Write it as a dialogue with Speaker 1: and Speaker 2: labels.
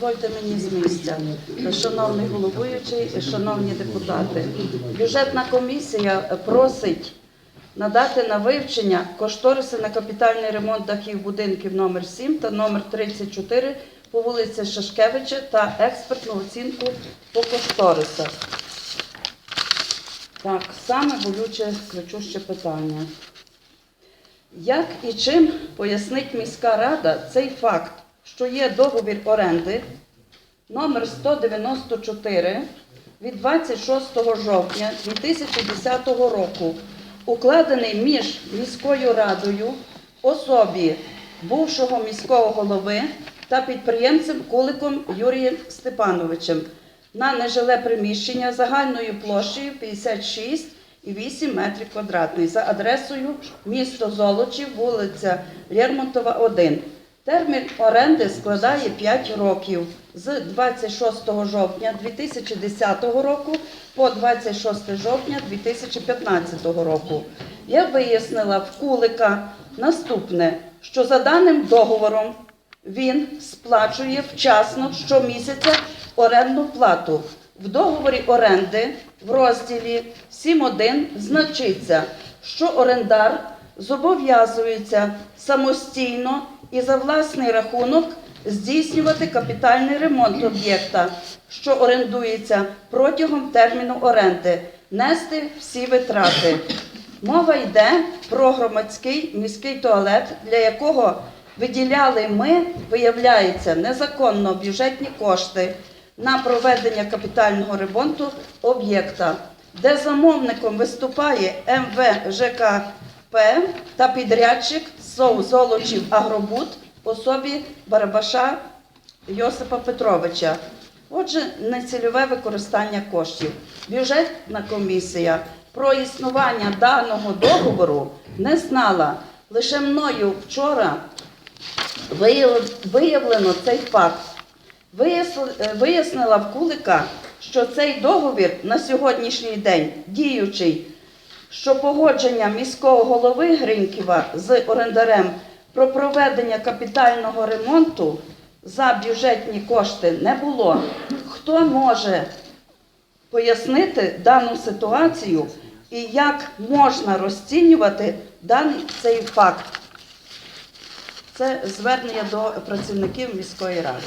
Speaker 1: Дозвольте мені з місця, шановний головуючий, шановні депутати. Бюджетна комісія просить надати на вивчення кошториси на капітальний ремонт дахів будинків номер 7 та номер 34 по вулиці Шашкевича та експертну оцінку по кошторисах. Так, саме болюче кричуще питання. Як і чим пояснить міська рада цей факт, що є договір оренди номер 194 від 26 жовтня 2010 року, укладений між міською радою, особі бувшого міського голови та підприємцем Куликом Юрієм Степановичем на нежиле приміщення загальною площею 56 і 8 метрів квадратних за адресою місто Золочів, вулиця Лермонтова, 1. Термін оренди складає 5 років з 26 жовтня 2010 року по 26 жовтня 2015 року. Я вияснила в Кулика наступне, що за даним договором він сплачує вчасно щомісяця орендну плату. В договорі оренди в розділі 7.1 значиться, що орендар зобов'язується самостійно і за власний рахунок здійснювати капітальний ремонт об'єкта, що орендується протягом терміну оренди, нести всі витрати. Мова йде про громадський міський туалет, для якого виділяли ми, виявляється, незаконно бюджетні кошти на проведення капітального ремонту об'єкта, де замовником виступає МВ ЖКП та підрядчик СОУ Золочів Агробуд особі Барабаша Йосипа Петровича. Отже, нецільове використання коштів. Бюджетна комісія про існування даного договору не знала. Лише мною вчора виявлено цей факт. Вияснила в Кулика, що цей договір на сьогоднішній день діючий, що погодження міського голови Гриньківа з орендарем про проведення капітального ремонту за бюджетні кошти не було. Хто може пояснити дану ситуацію і як можна розцінювати даний цей факт? Це звернення до працівників міської ради.